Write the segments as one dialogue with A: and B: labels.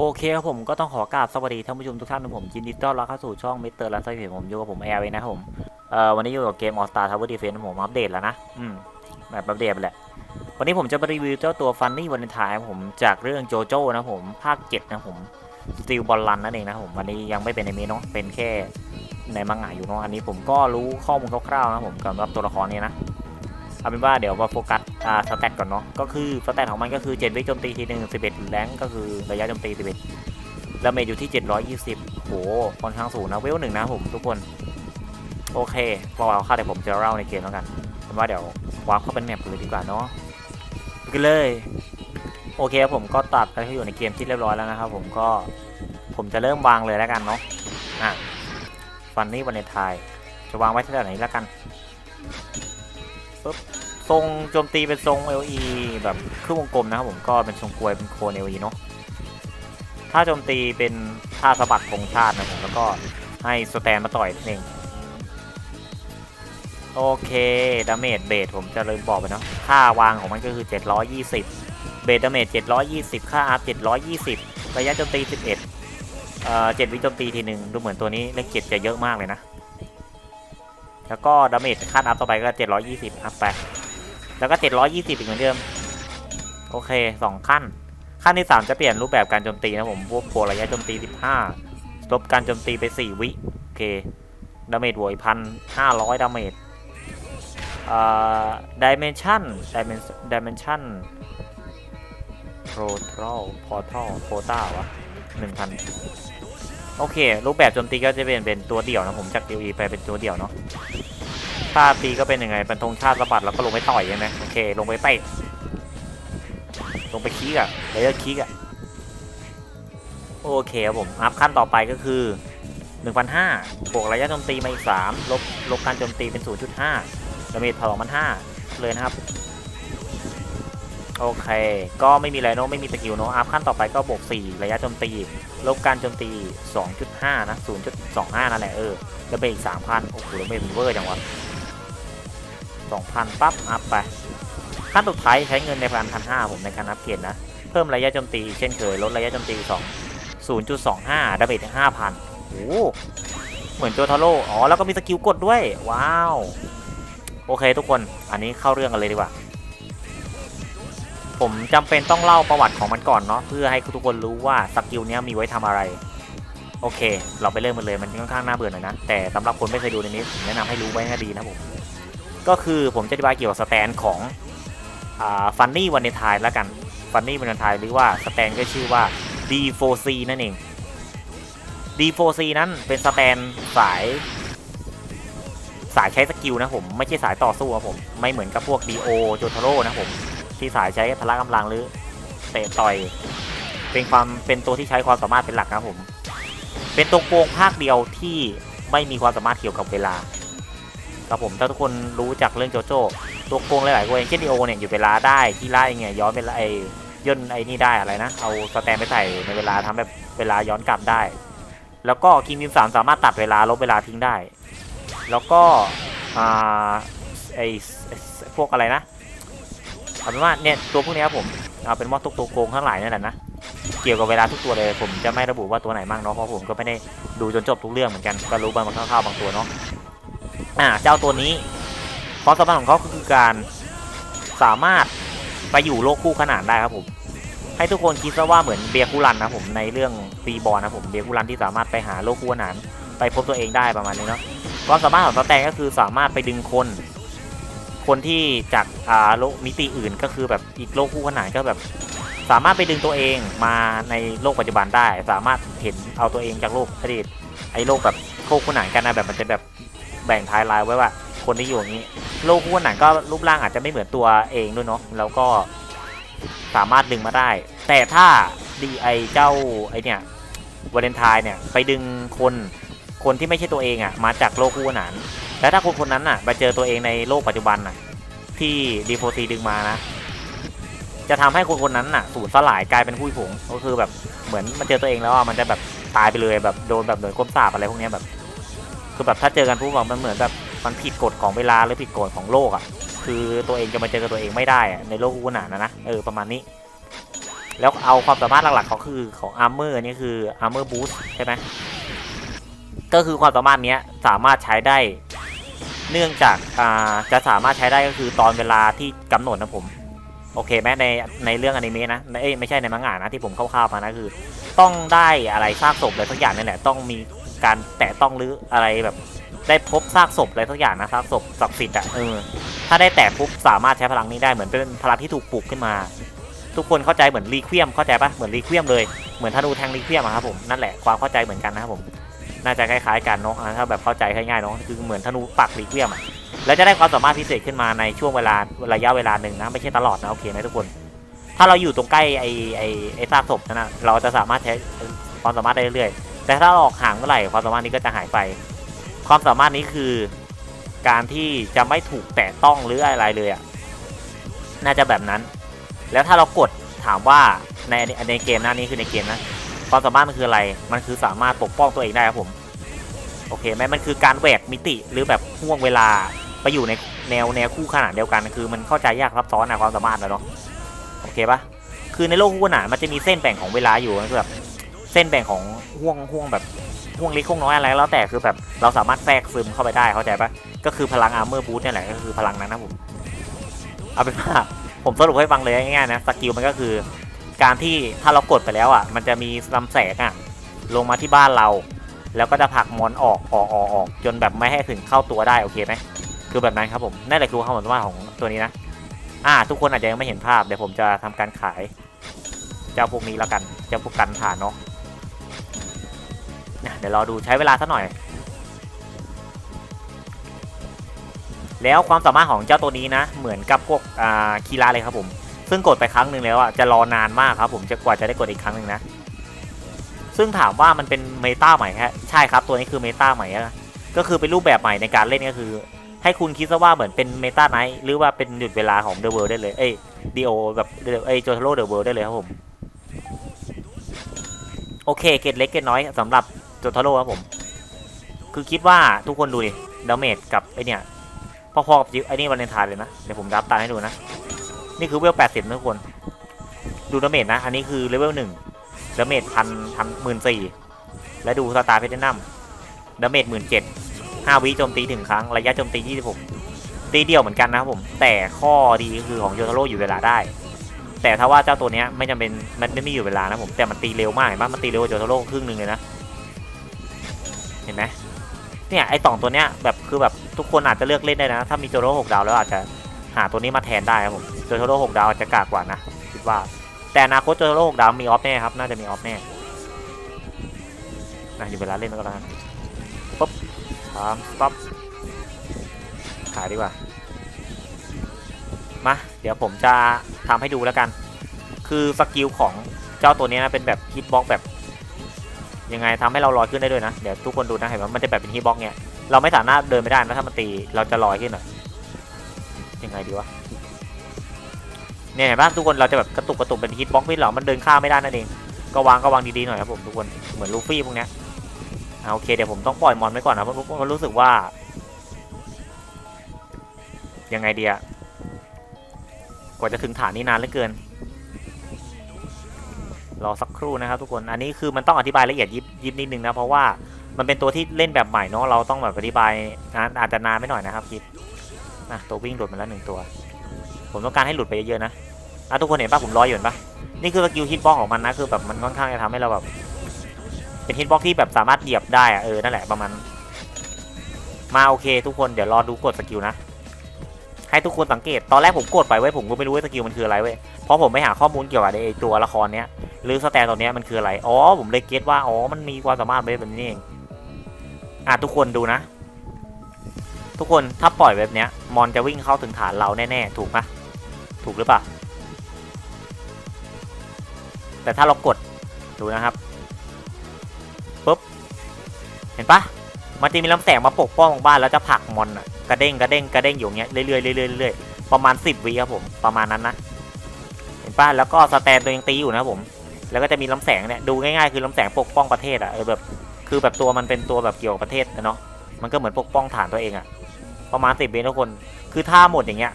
A: โอเคครับผมก็ต้องขอกราบสวัสดีท่านผู้ชมทุกท่านนะผมยินดีต้อนรับเข้าสู่ช่องมิสเตอร์ลันไซเพผมอยู่กับผมแอร์ไว้นะครับผมเอ่อวันนี้อยู่กับเกมออสตาทาวเวอร์ดีเฟนผมอัปเดตแล้วนะอืมแบบอัปเดตไปแหละวันนี้ผมจะมารีวิวเจ้าตัวฟันนี่วันท้ายผมจากเรื่องโจโจ้นะผมภาคเจ็ดนะผมสตีลบอลลันนั่นเองนะผมวันนี้ยังไม่เป็นในเมเนาะเป็นแค่ในมังงะอยู่เนาะอันนี้ผมก็รู้ข้อมูลคร่าวๆนะผมสำหรับตัวละครนี้นะ เอาเป็นว่าเดี๋ยวมาโฟกัสอ่าสแตทก่อนเนาะก็คือสแตทของมันก็คือ7วิโจมตีทีหนึ่ง11 แรงก็คือระยะโจมตี 11ดาเมจอยู่ที่ 720โหค่อนข้างสูงนะเวลหนึ่งนะผมทุกคน โอเคพอเราเข้าเดี๋ยวผมจะเล่าในเกมแล้วกันเป็นว่าเดี๋ยววาร์ปเข้าเป็นแมปเลยดีกว่าเนาะไปกันเลยโอเคผมก็ตัดไปที่อยู่ในเกมที่เรียบร้อยแล้วนะครับผมก็ผมจะเริ่มวางเลยแล้วกันเนาะอะฟันนี่วันในไทยจะวางไว้ที่ไหนแล้วกัน ทรงโจมตีเป็นทรง LE แบบครึ่งวงกลมนะครับผมก็เป็นทรงกลวยเป็นโคน LE เนาะถ้าโจมตีเป็นท่าสะบัดธงชาตินะผมแล้วก็ให้สแตนมาต่อยนั่นเองโอเคดาเมจเบสผมจะลืมบอกไปเนาะค่าวางของมันก็คือ 720 เบสดาเมจ720 ค่าอัพ720 ระยะโจมตี 11 เอ่อ7วิโจมตีทีหนึ่งดูเหมือนตัวนี้เลข7จะเยอะมากเลยนะ แล้วก็ดาเมจขั้นอัพต่อไปก็ 720อัพไป แล้วก็ 720 อีกเหมือนเดิม โอเค 2 ขั้น ขั้นที่ 3 จะเปลี่ยนรูปแบบการโจมตีนะผมพวกโบระยะโจมตี 15ลบการโจมตีไป 4 วิ โอเค ดาเมจบวกพันห้าร้อยดาเมจเอ่อดิเมนชันดิเมนดิเมนชันโปรทรอลพอทรอลโคต้าวะ1,000โอเค รูปแบบโจมตีก็จะเป็นเป็นตัวเดี่ยวนะผมจาก DOE ไปเป็นตัวเดี่ยวเนาะ ท่าตีก็เป็นยังไงเป็นธงชาติสะบัดแล้วก็ลงไปต่อยใช่ไหมโอเค ลงไปเตะลงไปคีกอะเลเยอร์คีกอะโอเคครับผมอัพขั้นต่อไปก็คือ 1,500บวกระยะโจมตีมาอีก 3 ลบลบการโจมตีเป็น 0.5ดาเมจพอมัน5เลยนะครับ โอเค ก็ไม่มีไรเนอะไม่มีสกิลเนอะอัพขั้นต่อไปก็บวก 4 ระยะโจมตี ลบการโจมตี 2.5 นะ 0.25 นั่นแหละเออแล้วไปอีก 3,000 โอ้โหแล้วเมนเวอร์จังวะ 2,000 ปั๊บ อัพไป ขั้นสุดท้ายใช้เงินในพันพันห้าผมในการอัพเกรดนะ เพิ่มระยะโจมตีเช่นเคย ลดระยะโจมตี 2 0.25 ดาเมจ5,000โอ้เหมือนโจทาโร่อ๋อ แล้วก็มีสกิลกดด้วย ว้าว โอเคทุกคน อันนี้เข้าเรื่องกันเลยดีกว่า ผมจำเป็นต้องเล่าประวัติของมันก่อนเนาะ เพื่อให้ทุกคนรู้ว่าสกิลนี้มีไว้ทำอะไร โอเค เราไปเริ่มกันเลย มันค่อนข้างน่าเบื่อหน่อยนะ แต่สำหรับคนไม่เคยดูในนี้ผมแนะนำให้รู้ไว้ให้ดีนะผม ก็คือผมจะอธิบายเกี่ยวกับสแตนของฟันนี่วันในทยแล้วกันฟันนี่วันในทยหรือว่าสแตนก็ชื่อว่า D4C นั่นเอง D4C นั้นเป็นสแตนสาย สายใช้สกิลนะผม ไม่ใช่สายต่อสู้ครับผม ไม่เหมือนกับพวก DO โจทาโร่นะผม ที่สายใช้พละกำลังหรือเตะต่อย เป็นความเป็นตัวที่ใช้ความสามารถเป็นหลักนะผม เป็นตัวโกงภาคเดียวที่ไม่มีความสามารถเกี่ยวกับเวลา ครับผมถ้าทุกคนรู้จักเรื่องโจโจ้ตัวโกงหลายๆตัวองเช่นดีโอเนี่ยอยู่เวลาได้ที่ไล่เนี่ยย้อนเวลาไอย่นไอ้นี่ได้อะไรนะ เอาสแตนไปใส่ในเวลาทำแบบเวลาย้อนกลับได้ แล้วก็คิงมิมสามสามารถตัดเวลาลบเวลาทิ้งได้ แล้วก็อ่าไอพวกอะไรนะเอาเป็นว่าเนี่ยตัวพวกนี้ครับผมเอาเป็นว่าทุกตัวโกงทั้งหลายนั่นแหละนะเกี่ยวกับเวลาทุกตัวเลยผมจะไม่ระบุว่าตัวไหนมั่งเนาะเพราะผมก็ไม่ได้ดูจนจบทุกเรื่องเหมือนกันก็รู้บางคร่าวๆบางตัวเนาะ อ่าเจ้าตัวนี้ความสามารถของเขาคือการสามารถไปอยู่โลกคู่ขนานได้ครับผม ให้ทุกคนคิดซะว่าเหมือนเบียร์คูลันนะผมในเรื่องตีบอลนะผมเบียร์คูลันที่สามารถไปหาโลกคู่ขนานไปพบตัวเองได้ประมาณนี้เนาะความสามารถของสแตนก็คือสามารถไปดึงคน คนที่จากอ่าโลกมิติอื่นก็คือแบบอีกโลกคู่ขนานก็แบบ สามารถไปดึงตัวเองมาในโลกปัจจุบันได้ สามารถเห็นเอาตัวเองจากโลกอดีตไอ้โลกแบบโคคู่ขนานกันนะแบบมันจะแบบ แบ่งไทายไลน์ไว้ว่า คนที่อยู่อย่างนี้โลกคู่ขนานก็รูปร่างอาจจะไม่เหมือนตัวเองด้วยเนาะแล้วก็สามารถดึงมาได้ แต่ถ้าดีไอเจ้าไอเนี่ยวาเลนไทน์เนี่ยไปดึงคนคนที่ไม่ใช่ตัวเองอะ่ะมาจากโลกคู่ขนานแล้วถ้าคนคนนั้นอะไปเจอตัวเองในโลกปัจจุบันน่ะที่ดีโฟซีดึงมานะ จะทำให้คนคนนั้นน่ะสูญสลายกลายเป็นผู้ผงก็คือแบบเหมือนมันเจอตัวเองแล้วอะมันจะแบบตายไปเลยแบบโดนแบบโดนก้มสาบอะไรพวกเนี้ยแบบ คือแบบถ้าเจอกันปุ๊บมันเหมือนแบบมันผิดกฎของเวลาหรือผิดกฎของโลกอะ คือตัวเองจะมาเจอกับตัวเองไม่ได้ในโลกคู่ขนานนะนะเออประมาณนี้ แล้วเอาความสามารถหลักๆเขาคือของอาร์เมอร์นี่คืออาร์เมอร์บูสใช่ไหมก็คือความสามารถนี้สามารถใช้ได้ เนื่องจากอ่าจะสามารถใช้ได้ก็คือตอนเวลาที่กำหนดนะผมโอเคไหมในในเรื่องอนิเมะนะเอ้ยไม่ใช่ในมังงะนะที่ผมคร่าวๆมานะคือ ต้องได้อะไรซากศพอะไรสักอย่างนี่แหละต้องมี การแตะต้องหรืออะไรแบบ ได้พบซากศพอะไรสักอย่างนะซากศพศักดิ์สิทธิ์อะเออถ้าได้แตะปุ๊บสามารถใช้พลังนี้ได้เหมือนเป็นพลังที่ถูกปลุกขึ้นมา ทุกคนเข้าใจเหมือนรีเควมเข้าใจปะเหมือนรีเควมเลยเหมือนธนูแทงรีเควมอะครับผมนั่นแหละความเข้าใจเหมือนกันนะครับผมน่าจะคล้ายๆกันเนาะอ่าถ้าแบบเข้าใจง่ายๆเนาะคือเหมือนธนูปักรีเควมอะแล้วจะได้ความสามารถพิเศษขึ้นมาในช่วงเวลาระยะเวลาหนึ่งนะไม่ใช่ตลอดนะโอเคไหมทุกคน ถ้าเราอยู่ตรงใกล้ไอ้ไอ้ไอ้ซากศพนั่นนะเราจะสามารถใช้ความสามารถได้เรื่อยๆ แต่ถ้าออกห่างเมื่อไหร่ความสามารถนี้ก็จะหายไป ความสามารถนี้คือการที่จะไม่ถูกแตะต้องหรืออะไรเลยอะน่าจะแบบนั้น แล้วถ้าเรากดถามว่าในในเกมหน้านี้คือในเกมนะความสามารถมันคืออะไร มันคือสามารถปกป้องตัวเองได้ครับผม โอเคไหมมันคือการแหวกมิติหรือแบบห่วงเวลาไปอยู่ในแนวแนวคู่ขนานเดียวกัน คือมันเข้าใจยากซับซ้อนนะความสามารถนะเนาะ โอเคปะคือในโลกคู่ขนานมันจะมีเส้นแบ่งของเวลาอยู่นะคือแบบ เส้นแบ่งของห่วงห่วงแบบห่วงเล็กห่วงน้อยอะไรแล้วแต่คือแบบเราสามารถแทรกซึมเข้าไปได้เข้าใจปะก็คือพลังอาร์เมอร์บูทเนี่ยแหละก็คือพลังนั้นนะผมเอาเป็นว่าผมสรุปให้ฟังเลยง่ายๆนะสกิลมันก็คือ การที่ถ้าเรากดไปแล้วอะ มันจะมีลำแสงอะลงมาที่บ้านเรา แล้วก็จะผลักมอนออกออกออกออกจนแบบไม่ให้ถึงเข้าตัวได้โอเคไหมคือแบบนั้นครับผมนั่นแหละคือความสามารถของตัวนี้นะอ่า ทุกคนอาจจะยังไม่เห็นภาพเดี๋ยวผมจะทำการขาย เจ้าพวกนี้แล้วกันเจ้าพวกกันฐานเนาะ นะเดี๋ยวรอดูใช้เวลาสักหน่อย แล้วความสามารถของเจ้าตัวนี้นะ เหมือนกับพวกอ่าคีราเลยครับผม ซึ่งกดไปครั้งหนึ่งแล้วอะจะรอนานมากครับผมจะกว่าจะได้กดอีกครั้งหนึ่งนะ ซึ่งถามว่ามันเป็นเมตาใหม่แค่ใช่ครับตัวนี้คือเมตาใหม่อะก็คือเป็นรูปแบบใหม่ในการเล่นก็คือ ให้คุณคิดซะว่าเหมือนเป็นเมตาไนท์หรือว่าเป็นหยุดเวลาของเดอะเวิลด์ได้เลยเอ้ยดีโอแบบเอ้ยโจทโร่เดอะเวิลด์ได้เลยครับผม โอเคเกตเล็กเกตน้อยสำหรับโจทาโร่ครับผม คือคิดว่าทุกคนดูดิดาเมจกับไอเนี่ยพอๆกับจิไอนี่วันเลนทน์เลยนะ เดี๋ยวผมรับตาให้ดูนะ นี่คือเวลแปดสิบทุกคน ดูดาเมจนะ อันนี้คือเลเวลหนึ่งดาเมจพันพันหมื่นสี่และดูสตาร์เพชรนัมดาเมจหมื่นเจ็ดห้าวิโจมตีถึงครั้ง ระยะโจมตียี่สิบหกตีเดียวเหมือนกันนะครับผม แต่ข้อดีคือของโยทาโร่อยู่เวลาได้ แต่ถ้าว่าเจ้าตัวเนี้ยไม่จำเป็นมันไม่มีอยู่เวลานะผมแต่มันตีเร็วมากเห็นปะมันตีเร็วกว่าโยทโร่ครึ่งหนึ่งเลยนะเห็นไหมเนี่ยไอสองตัวเนี้ยแบบคือแบบทุกคนอาจจะเลือกเล่นได้นะ ถ้ามีโจโร่หกดาวแล้วอาจจะหาตัวนี้มาแทนได้ครับผมโจโร่หกดาวอาจจะกากกว่านะคิดว่า แต่อนาคตโจโร่หกดาวมีออฟแน่ครับน่าจะมีออฟแน่นะอยู่เวลาเล่นก็แล้วกันปุ๊บสามสต็อปขายดีกว่า มาเดี๋ยวผมจะทำให้ดูแล้วกัน คือสกิลของเจ้าตัวนี้นะเป็นแบบฮิตบ็อกแบบยังไงทำให้เราลอยขึ้นได้ด้วยนะ เดี๋ยวทุกคนดูนะเห็นว่ามันจะแบบเป็นฮิตบ็อกเนี่ยเราไม่สามารถเดินไม่ได้นะถ้ามันตีเราจะลอยขึ้นอะยังไงดีวะเนี่ยเห็นปะทุกคนเราจะแบบกระตุกกระตุกเป็นฮิตบ็อกไม่หรอมันเดินข้ามไม่ได้นั่นเองก็วางก็วางดีๆหน่อยครับผมทุกคนเหมือนลูฟี่พวกเนี้ยอ่าโอเคเดี๋ยวผมต้องปล่อยมอนไว้ก่อนนะเพราะเพราะรู้สึกว่ายังไงดีอะ กว่าจะถึงฐานนี้นานเหลือเกิน รอสักครู่นะครับทุกคน อันนี้คือมันต้องอธิบายละเอียดยิบยิบนิดนึงนะ เพราะว่ามันเป็นตัวที่เล่นแบบใหม่เนาะ เราต้องแบบอธิบายนะอาจจะนานไม่หน่อยนะครับคลิปอะตัววิ่งหลุดมาแล้วหนึ่งตัว ผมต้องการให้หลุดไปเยอะๆนะอะทุกคนเห็นปะผมลอยอยู่เห็นปะนี่คือสกิลฮิตบ็อกของมันนะ คือแบบมันค่อนข้างจะทำให้เราแบบ เป็นฮิตบ็อกที่แบบสามารถเหยียบได้อะเออ นั่นแหละประมาณ มาโอเค ทุกคน เดี๋ยวรอดูกดสกิลนะ ให้ทุกคนสังเกต ตอนแรกผมกดไปไว้ยผมก็ไม่รู้ว่าสกิลมันคืออะไรเว้ย เพราะผมไปหาข้อมูลเกี่ยวกับไอ้ตัวละครเนี้ย หรือสแตนตัวเนี้ยมันคืออะไร อ๋อ ผมเลยเก็ตว่า อ๋อ มันมีความสามารถแบบนี้เอง อะทุกคนดูนะ ทุกคนถ้าปล่อยแบบเนี้ย มอนจะวิ่งเข้าถึงฐานเราแน่ๆ ถูกปะถูกหรือเปล่า แต่ถ้าเรากดดูนะครับปุ๊บ เห็นปะมันจะมีลำแสงมาปกป้องบ้านแล้วจะผลักมอนอะ กระเด้งกระเด้งกระเด้งอยู่เงี้ยเรื่อยๆเรื่อยๆเรื่อยๆประมาณสิบวิครับผมประมาณนั้นนะเห็นปะแล้วก็สแตนตัวยังตีอยู่นะผม แล้วก็จะมีลำแสงเนี่ยดูง่ายๆคือลำแสงปกป้องประเทศอะเออแบบคือแบบตัวมันเป็นตัวแบบเกี่ยวกับประเทศนะเนาะมันก็เหมือนปกป้องฐานตัวเองอะประมาณสิบวิทุกคน คือถ้าหมดอย่างเงี้ย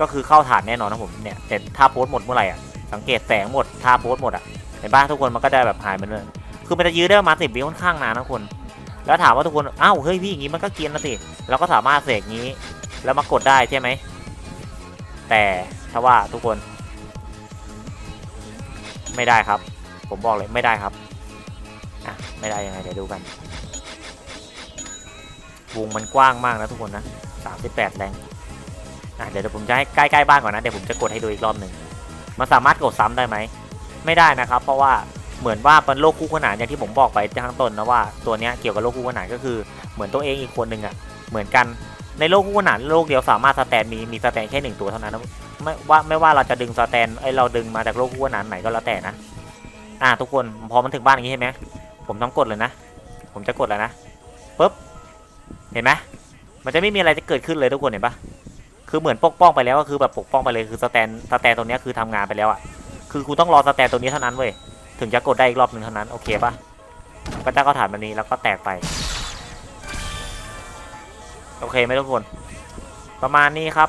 A: ก็คือเข้าฐานแน่นอนนะผมเนี่ยแต่ถ้าโพสหมดเมื่อไหร่อะสังเกตแสงหมดท่าโพสหมดอะเห็นป่ะทุกคนมันก็ได้แบบหายไปเลยคือมันจะยื้อได้ประมาณสิบวิค่อนข้างนานนะทุกคน แล้วถามว่าทุกคนอ้าวเฮ้ยพี่อย่างงี้มันก็เกียนนะสิเราก็สามารถเสกงี้ แล้วมากดได้ใช่ไหมแต่ถ้าว่าทุกคน ไม่ได้ครับ ผมบอกเลยไม่ได้ครับอะไม่ได้ยังไงเดี๋ยวดูกันวงมันกว้างมากนะทุกคนนะ38แรงอะเดี๋ยวผมจะให้ใกล้ๆบ้านก่อนนะเดี๋ยวผมจะกดให้ดูอีกรอบหนึ่งมันสามารถกดซ้ำได้ไหมไม่ได้นะครับ เพราะว่า เหมือนว่าเป็นโรคคู่ขนานอย่างที่ผมบอกไปข้างต้นนะว่าตัวนี้เกี่ยวกับโรคคู่ขนานก็คือเหมือนตัวเองอีกคนหนึ่งอะเหมือนกันในโลกคู่ขนานโลกเดียวสามารถสแตนมีมีสแตนแค่หนึ่งตัวเท่านั้นนะไม่ว่าไม่ว่าเราจะดึงสแตนไอเราดึงมาจากโลกคู่ขนานไหนก็แล้วแต่นะอะทุกคนพอมันถึงบ้านอย่างนี้ใช่ไหมผมต้องกดเลยนะ ผมจะกดแล้วนะปุ๊บเห็นไหมมันจะไม่มีอะไรจะเกิดขึ้นเลยทุกคนเห็นปะคือเหมือนปกป้องไปแล้วก็คือแบบปกป้องไปเลยคือสแตนสแตนตัวนี้คือทำงานไปแล้วอะคือกูต้องรอสแตนตัวนี้เท่านั้นเว้ย ถึงจะกดได้อีกรอบหนึ่งเท่านั้น โอเคปะก็จะก็ฐานแบบนี้แล้วก็แตกไป โอเคไหมทุกคน ประมาณนี้ครับ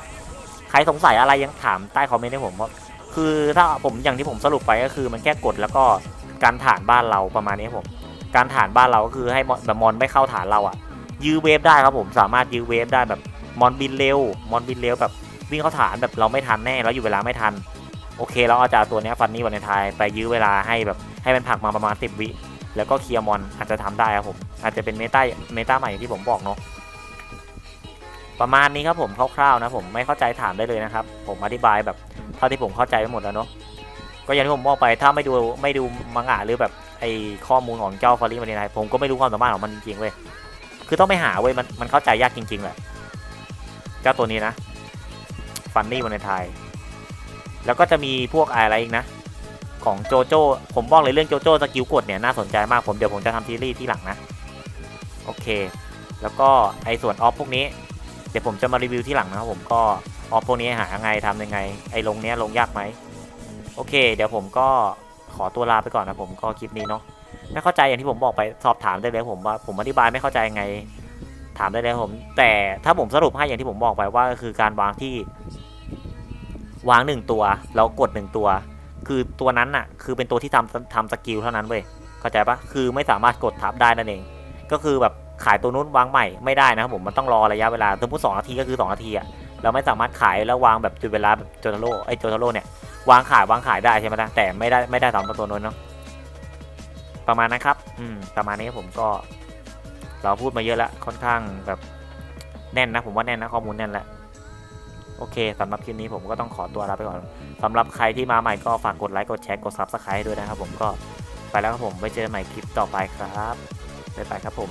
A: ใครสงสัยอะไรยังถามใต้คอมเมนต์ให้ผมว่าคือถ้าผมอย่างที่ผมสรุปไปก็คือมันแค่กดแล้วก็การฐานบ้านเราประมาณนี้ผม การฐานบ้านเราก็คือให้แบบมอนไม่เข้าฐานเราอะ ยื้อเวฟได้ครับผมสามารถยื้อเวฟได้แบบมอนบินเร็ว มอนบินเร็วแบบวิ่งเข้าฐานแบบเราไม่ทันแน่แล้วอยู่เวลาไม่ทัน โอเคเราเอาจากตัวนี้ฟันนี่วันในไทยไปยื้อเวลาให้แบบให้มันผักมาประมาณ 10 วิ แล้วก็เคลียร์มอนอาจจะทำได้ครับผม อาจจะเป็นเมตาเมตาใหม่อย่างที่ผมบอกเนาะประมาณนี้ครับผมคร่าวๆนะผมไม่เข้าใจถามได้เลยนะครับ ผมอธิบายแบบเท่าที่ผมเข้าใจไปหมดแล้วเนาะก็อย่างที่ผมบอกไปถ้าไม่ดูไม่ดูมังงะหรือแบบไอข้อมูลของเจ้าฟาริมาในไทยผมก็ไม่รู้ความสามารถของมันจริงๆเว้ยคือต้องไปหาเว้ยมันมันเข้าใจยากจริงๆแหละเจ้าตัวนี้นะฟันนี่วันในไทย แล้วก็จะมีพวกอะไรอีกนะ ของโจโจ้ผมบอกเลยเรื่องโจโจ้สกิลกดเนี่ยน่าสนใจมากผมเดี๋ยวผมจะทำซีรีส์ที่หลังนะ โอเค แล้วก็ไอ้ส่วนออฟพวกนี้ เดี๋ยวผมจะมารีวิวที่หลังนะครับผมก็ออฟพวกนี้หายังไงทำยังไง ไอ้ลงเนี้ยลงยากไหมโอเค เดี๋ยวผมก็ขอตัวลาไปก่อนนะผมก็คลิปนี้เนาะไม่เข้าใจอย่างที่ผมบอกไปสอบถามได้เลยผมว่าผมอธิบายไม่เข้าใจยังไงถามได้เลยผม แต่ถ้าผมสรุปให้อย่างที่ผมบอกไปว่าคือการวางที่ วางหนึ่งตัว แล้วกดหนึ่งตัว คือตัวนั้นน่ะ คือเป็นตัวที่ทำทำสกิลเท่านั้นเว้ยเข้าใจปะคือไม่สามารถกดทับได้นั่นเอง ก็คือแบบขายตัวนู้นวางใหม่ไม่ได้นะครับผมมันต้องรอระยะเวลาสมมติสองนาทีก็คือสองนาทีอะเราไม่สามารถขายแล้ววางแบบจุดเวลาแบบโจทาโร่ไอ้โจทาโร่เนี่ยวางขายวางขายได้ใช่ไหมล่ะแต่ไม่ได้ไม่ได้ตามตัวนู้นเนาะประมาณนั้นครับอืมประมาณนี้ผมก็ เราพูดมาเยอะแล้วค่อนข้างแบบแน่นนะ ผมว่าแน่นนะข้อมูลแน่นแล้ว โอเคสำหรับคลิปนี้ผมก็ต้องขอตัวลาไปก่อนสำหรับใครที่มาใหม่ก็ฝากกดไลค์ กดแชร์ กดซับสไครต์ด้วยนะครับผมก็ไปแล้วครับผมไว้เจอกันใหม่คลิปต่อไปครับ บ๊ายบายครับผม